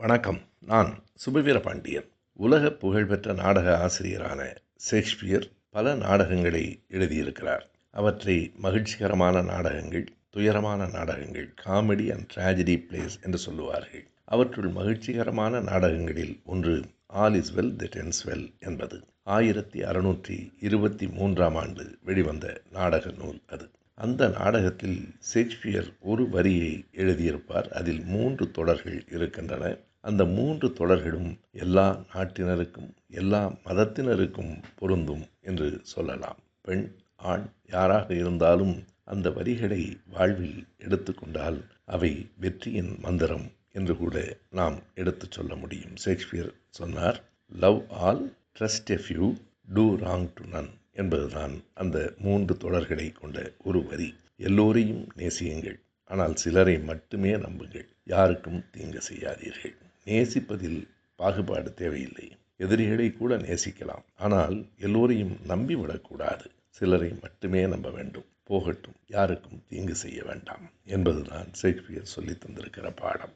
வணக்கம். நான் சுபவீர பாண்டியன் உலக புகழ்பெற்ற நாடக ஆசிரியரான ஷேக்ஸ்பியர் பல நாடகங்களை எழுதியிருக்கிறார். அவற்றை மகிழ்ச்சிகரமான நாடகங்கள் துயரமான நாடகங்கள் காமெடி அண்ட் ட்ராஜடி பிளேஸ் என்று சொல்லுவார்கள். அவற்றுள் மகிழ்ச்சிகரமான நாடகங்களில் ஒன்று ஆல் இஸ் வெல் தி டென்ஸ் வெல் என்பது. ஆயிரத்தி அறுநூற்றி இருபத்தி மூன்றாம் ஆண்டு வெளிவந்த நாடக நூல் அது. அந்த நாடகத்தில் ஷேக்ஸ்பியர் ஒரு வரியை எழுதியிருப்பார். அதில் மூன்று தொடர்கள் இருக்கின்றன. அந்த மூன்று தொடர்களும் எல்லா நாட்டினருக்கும் எல்லா மதத்தினருக்கும் பொருந்தும் என்று சொல்லலாம். பெண் ஆண் யாராக இருந்தாலும் அந்த வரிகளை வாழ்வில் எடுத்துக்கொண்டால் அவை வெற்றியின் மந்திரம் என்று கூட நாம் எடுத்துச் சொல்ல முடியும். ஷேக்ஸ்பியர் சொன்னார் love all trust a few do wrong to none என்பதுதான் அந்த மூன்று தொடர்களை கொண்ட ஒரு வரி. எல்லோரையும் நேசியுங்கள் ஆனால் சிலரை மட்டுமே நம்புங்கள் யாருக்கும் தீங்கு செய்யாதீர்கள். நேசிப்பதில் பாகுபாடு தேவையில்லை. எதிரிகளை கூட நேசிக்கலாம். ஆனால் எல்லோரையும் நம்பிவிடக்கூடாது. சிலரை மட்டுமே நம்ப வேண்டும். போகட்டும். யாருக்கும் தீங்கு செய்ய வேண்டாம். என்பதுதான் ஷேக்ஸ்பியர் சொல்லி தந்திருக்கிற பாடம்.